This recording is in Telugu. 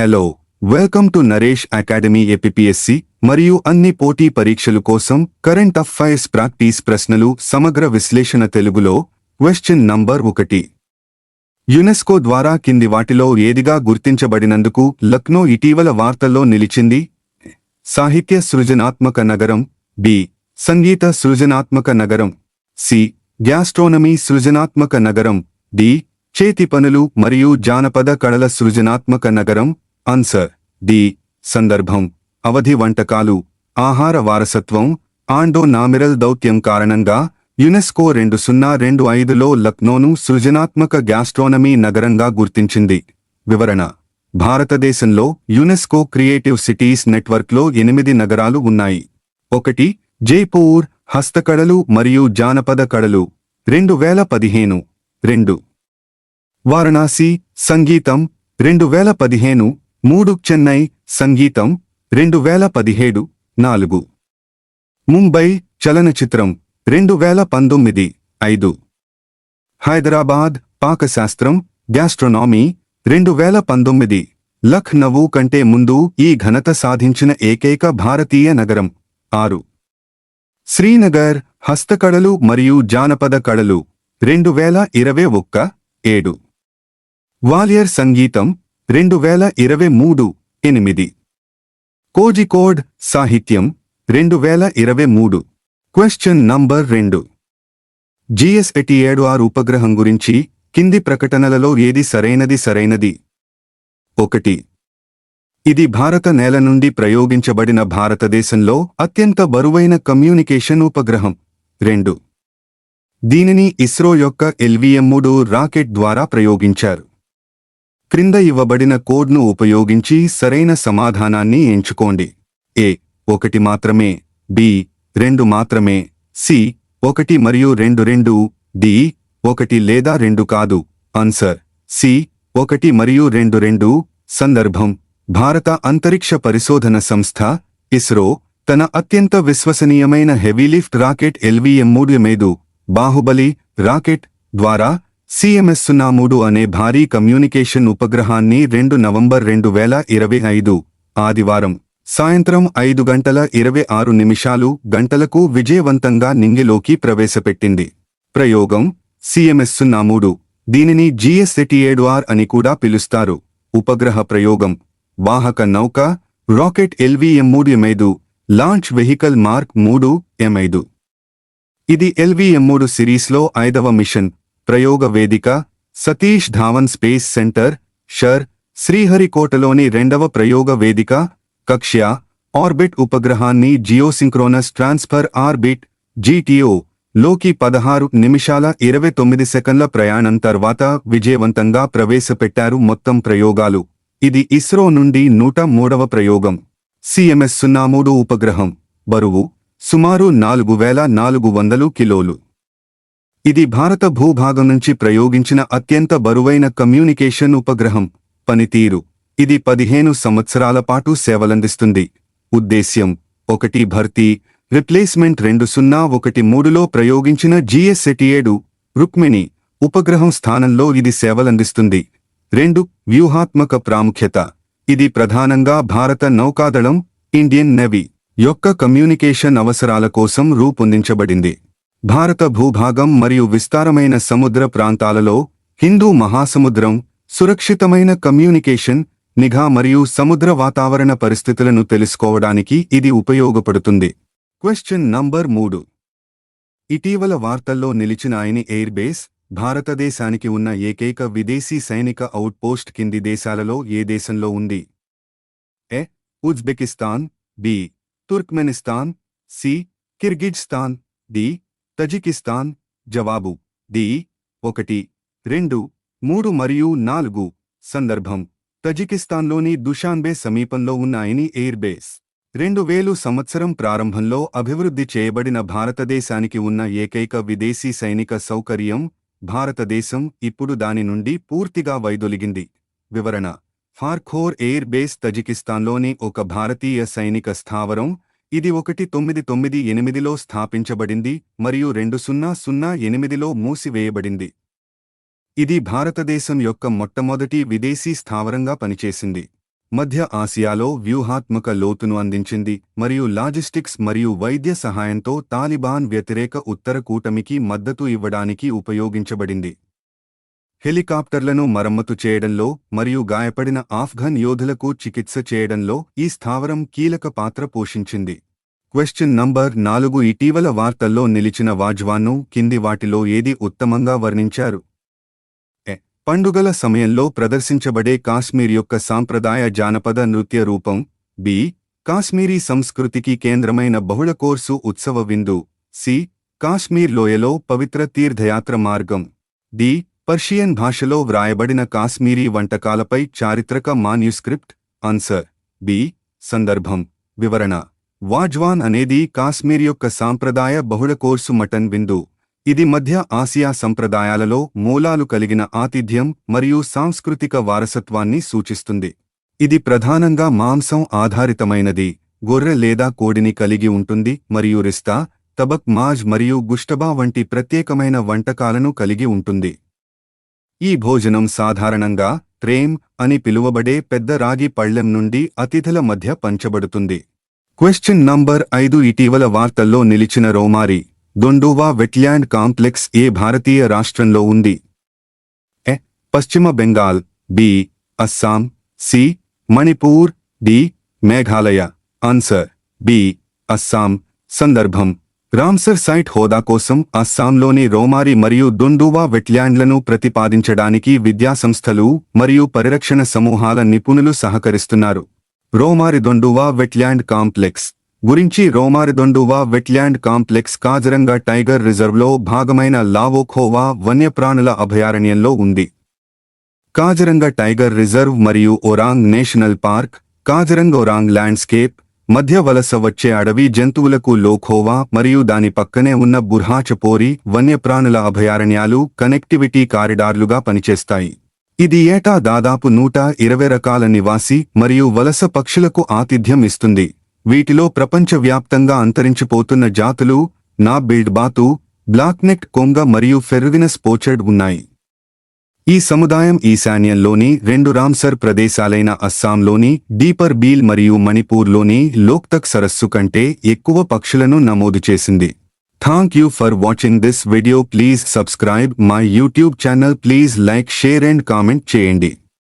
Hello welcome to Naresh academy APSC మరియు అన్ని పోటీ పరీక్షలు కోసం కరెంట్ అఫైర్స్ ప్రాక్టీస్ ప్రశ్నలు సమగ్ర విశ్లేషణ తెలుగులో క్వశ్చన్ నంబర్ ఒకటి. యునెస్కో ద్వారా కింది వాటిలో ఏదిగా గుర్తించబడినందుకు లక్నో ఇటీవల వార్తల్లో నిలిచింది సాహిత్య సృజనాత్మక నగరం బి సంగీత సృజనాత్మక నగరం సి గ్యాస్ట్రోనమీ సృజనాత్మక నగరం డి చేతి పనులు మరియు జానపద కళల సృజనాత్మక నగరం ఆన్సర్ డి సందర్భం. అవధి వంటకాలు. ఆహార వారసత్వం. ఆండో నామిరల్ దౌత్యం కారణంగా యునెస్కో రెండు సున్నా రెండు ఐదులో లక్నోను సృజనాత్మక గ్యాస్ట్రోనమీ నగరంగా గుర్తించింది. వివరణ. భారతదేశంలో యునెస్కో క్రియేటివ్ సిటీస్ నెట్వర్క్లో ఎనిమిది నగరాలు ఉన్నాయి. ఒకటి జైపూర్ హస్తకళలు మరియు జానపద కళలు. రెండు వేల పదిహేను. రెండు. వారణాసి సంగీతం. రెండు వేల పదిహేను మూడు చెన్నై సంగీతం రెండు వేల పదిహేడు నాలుగు. ముంబై చలనచిత్రం రెండు వేల పంతొమ్మిది ఐదు. హైదరాబాద్ పాకశాస్త్రం గ్యాస్ట్రోనామీ రెండు వేల పంతొమ్మిది లఖ్నవూ కంటే ముందు ఈ ఘనత సాధించిన ఏకైక భారతీయ నగరం ఆరు. శ్రీనగర్ హస్తకళలు మరియు జానపద కళలు రెండు వేల ఇరవై ఒక్క ఏడు. వాలియర్ సంగీతం రెండు వేల ఇరవై మూడు ఎనిమిది. కోజికోడ్ సాహిత్యం రెండు వేల ఇరవై మూడు. క్వశ్చన్ నంబర్ రెండు. జిఎస్ఎటి ఏడు ఆరు ఉపగ్రహం గురించి కింది ప్రకటనలలో ఏది సరైనది సరైనది? ఒకటి. ఇది భారత నేల నుండి ప్రయోగించబడిన భారతదేశంలో అత్యంత బరువైన కమ్యూనికేషన్ ఉపగ్రహం. రెండు. దీనిని ఇస్రో యొక్క ఎల్వీఎం మూడు రాకెట్ ద్వారా ప్రయోగించారు. క్రింద ఇవ్వబడిన కోడ్ను ఉపయోగించి సరైన సమాధానాన్ని ఎంచుకోండి. ఏ ఒకటి మాత్రమే బి రెండు మాత్రమే సి ఒకటి మరియు రెండు రెండు డి ఒకటి లేదా రెండు కాదు. ఆన్సర్ సి ఒకటి మరియు రెండు రెండు. సందర్భం భారత అంతరిక్ష పరిశోధన సంస్థ ఇస్రో తన అత్యంత విశ్వసనీయమైన హెవీలిఫ్ట్ రాకెట్ ఎల్విఎం మూడు మేదు బాహుబలి రాకెట్ ద్వారా సిఎంఎస్ సున్నా మూడు అనే భారీ కమ్యూనికేషన్ ఉపగ్రహాన్ని రెండు నవంబర్ రెండు వేల ఇరవై ఐదు ఆదివారం సాయంత్రం ఐదు గంటల ఇరవై ఆరు నిమిషాలు గంటలకు విజయవంతంగా నింగిలోకి ప్రవేశపెట్టింది. ప్రయోగం సిఎంఎస్ సున్నా మూడు. దీనిని జిఎస్ఎటి ఏడు ఆర్ అని కూడా పిలుస్తారు. ఉపగ్రహ ప్రయోగం వాహక నౌక రాకెట్ ఎల్విఎం మూడు ఎంఐదు లాంచ్ వెహికల్ మార్క్ మూడు ఎంఐదు ఇది ఎల్విఎం మూడు సిరీస్లో ఐదవ మిషన్ ప్రయోగ వేదిక Satish Dhawan space centre SHAR శ్రీహరికోటలోని రెండవ ప్రయోగ వేదిక కక్ష్య ఆర్బిట్ ఉపగ్రహాన్ని జియోసింక్రోనస్ ట్రాన్స్ఫర్ ఆర్బిట్ జీటీఓ లోకి పదహారు నిమిషాల ఇరవై తొమ్మిది సెకండ్ల ప్రయాణం తర్వాత విజయవంతంగా ప్రవేశపెట్టారు మొత్తం ప్రయోగాలు. ఇది ఇస్రో నుండి నూట మూడవ ప్రయోగం. సిఎంఎస్ సున్నా మూడు ఉపగ్రహం. బరువు సుమారు నాలుగు వేల నాలుగు వందలు కిలోలు. ఇది భారత భూభాగం నుంచి ప్రయోగించిన అత్యంత బరువైన కమ్యూనికేషన్ ఉపగ్రహం పనితీరు. ఇది పదిహేను సంవత్సరాల పాటు సేవలందిస్తుంది. ఉద్దేశ్యం ఒకటి భర్తీ రిప్లేస్మెంట్ రెండు సున్నా ఒకటి మూడులో ప్రయోగించిన జిఎస్ఎటి ఏడు రుక్మిణి ఉపగ్రహం స్థానంలో ఇది సేవలందిస్తుంది. రెండు వ్యూహాత్మక ప్రాముఖ్యత. ఇది ప్రధానంగా భారత నౌకాదళం ఇండియన్ నెవీ యొక్క కమ్యూనికేషన్ అవసరాల కోసం రూపొందించబడింది. భారత భూభాగం మరియు విస్తారమైన సముద్ర ప్రాంతాలలో హిందూ మహాసముద్రం సురక్షితమైన కమ్యూనికేషన్ నిఘా మరియు సముద్ర వాతావరణ పరిస్థితులను తెలుసుకోవడానికి ఇది ఉపయోగపడుతుంది. క్వశ్చన్ నంబర్ మూడు. ఇటీవల వార్తల్లో నిలిచిన ఆయన ఎయిర్ బేస్ భారతదేశానికి ఉన్న ఏకైక విదేశీ సైనిక అవుట్పోస్ట్ కింది దేశాలలో ఏ దేశంలో ఉంది? A. Uzbekistan B. Turkmenistan C. Kyrgyzstan D. Tajikistan జవాబు డి ఒకటి రెండు మూడు మరియు నాలుగు సందర్భం. తజికిస్తాన్లోని దుషాన్బే సమీపంలో ఉన్నాయని ఎయిర్ బేస్ రెండు వేలు సంవత్సరం ప్రారంభంలో అభివృద్ధి చేయబడిన భారతదేశానికి ఉన్న ఏకైక విదేశీ సైనిక సౌకర్యం భారతదేశం ఇప్పుడు దాని నుండి పూర్తిగా వైదొలిగింది. వివరణ ఫార్ఖోర్ ఎయిర్ బేస్ తజికిస్తాన్లోని ఒక భారతీయ సైనిక స్థావరం ఇది ఒకటి తొమ్మిది తొమ్మిది ఎనిమిదిలో స్థాపించబడింది మరియు రెండు సున్నా సున్నా ఎనిమిదిలో మూసివేయబడింది. ఇది భారతదేశం యొక్క మొట్టమొదటి విదేశీ స్థావరంగా పనిచేసింది. మధ్య ఆసియాలో వ్యూహాత్మక లోతును అందించింది మరియు లాజిస్టిక్స్ మరియు వైద్య సహాయంతో తాలిబాన్ వ్యతిరేక ఉత్తర కూటమికి మద్దతు ఇవ్వడానికి ఉపయోగించబడింది. హెలికాప్టర్లను మరమ్మతు చేయడంలో మరియు గాయపడిన ఆఫ్ఘన్ యోధులకు చికిత్స చేయడంలో ఈ స్థావరం కీలక పాత్ర పోషించింది. క్వశ్చన్ నంబర్ నాలుగు ఇటీవల వార్తల్లో నిలిచిన వాజ్వాన్ను కింది వాటిలో ఏది ఉత్తమంగా వర్ణించారు? ఎ. పండుగల సమయంలో ప్రదర్శించబడే కాశ్మీర్ యొక్క సాంప్రదాయ జానపద నృత్య రూపం. బి. కాశ్మీరీ సంస్కృతికి కేంద్రమైన బహుళ కోర్సు ఉత్సవ విందు. సి. కాశ్మీర్ లోయలో పవిత్ర తీర్థయాత్ర మార్గం. డి. పర్షియన్ భాషలో వ్రాయబడిన కాశ్మీరీ వంటకాలపై చారిత్రక మాన్యుస్క్రిప్ట్. ఆన్సర్. బి. సందర్భం. వివరణ. వాజ్వాన్ అనేది కాశ్మీర్ యొక్క సాంప్రదాయ బహుళ కోర్సు మటన్ విందు. ఇది మధ్య ఆసియా సంప్రదాయాలలో మూలాలు కలిగిన ఆతిథ్యం మరియు సాంస్కృతిక వారసత్వాన్ని సూచిస్తుంది. ఇది ప్రధానంగా మాంసం ఆధారితమైనది. గొర్రె లేదా కోడిని కలిగి ఉంటుంది మరియు రిస్తా తబక్ మాజ్ మరియు గుష్టబా వంటి ప్రత్యేకమైన వంటకాలను కలిగి ఉంటుంది. ఈ భోజనం సాధారణంగా ట్రేమ్ అని పిలువబడే పెద్ద రాగి పళ్ళెం నుండి అతిథుల మధ్య పంచబడుతుంది. క్వశ్చన్ నంబర్ ఐదు ఇటీవల వార్తల్లో నిలిచిన రోమారి దొండోవా వెట్ల్యాండ్ కాంప్లెక్స్ ఏ భారతీయ రాష్ట్రంలో ఉంది? A. Paschim Bengal B. Assam C. Manipur D. Meghalaya. Answer B. Assam. సందర్భం. రామ్సర్ సైట్ హోదా కోసం అస్సాంలోని రోమారి మరియు దొండువా వెట్ల్యాండ్లను ప్రతిపాదించడానికి విద్యాసంస్థలు మరియు పరిరక్షణ సమూహాల నిపుణులు సహకరిస్తున్నారు. రోమారిదొండువా వెట్ల్యాండ్ కాంప్లెక్స్ గురించి Rowmaridonduwa wetland complex Kaziranga tiger రిజర్వ్లో భాగమైన లావోఖోవా వన్యప్రాణుల అభయారణ్యంలో ఉంది. కాజరంగ టైగర్ రిజర్వ్ మరియు Orang national park Kaziranga Orang landscape మధ్య వలస వచ్చే అడవి జంతువులకు లోఖోవా మరియు దాని పక్కనే ఉన్న బుర్హాచపోరి వన్యప్రాణుల అభయారణ్యాలు కనెక్టివిటీ కారిడార్లుగా పనిచేస్తాయి. ఇది ఏటా దాదాపు నూట ఇరవై రకాల నివాసి మరియు వలస పక్షులకు ఆతిథ్యం ఇస్తుంది. వీటిలో ప్రపంచవ్యాప్తంగా అంతరించిపోతున్న జాతులు నా బిల్డ్బాతు బ్లాక్నెక్ కొంగ మరియు ఫెర్వినస్ పోచర్డ్ ఉన్నాయి. ఈ సముదాయం ఈశాన్యంలోని రెండు రామ్సర్ ప్రదేశాలైన అస్సాంలోని డీపర్ బీల్ మరియు మణిపూర్లోని లోక్తక్ సరస్సు కంటే ఎక్కువ పక్షులను నమోదు చేసింది. Thank you for watching this video please subscribe my YouTube channel please like share and comment చేయండి.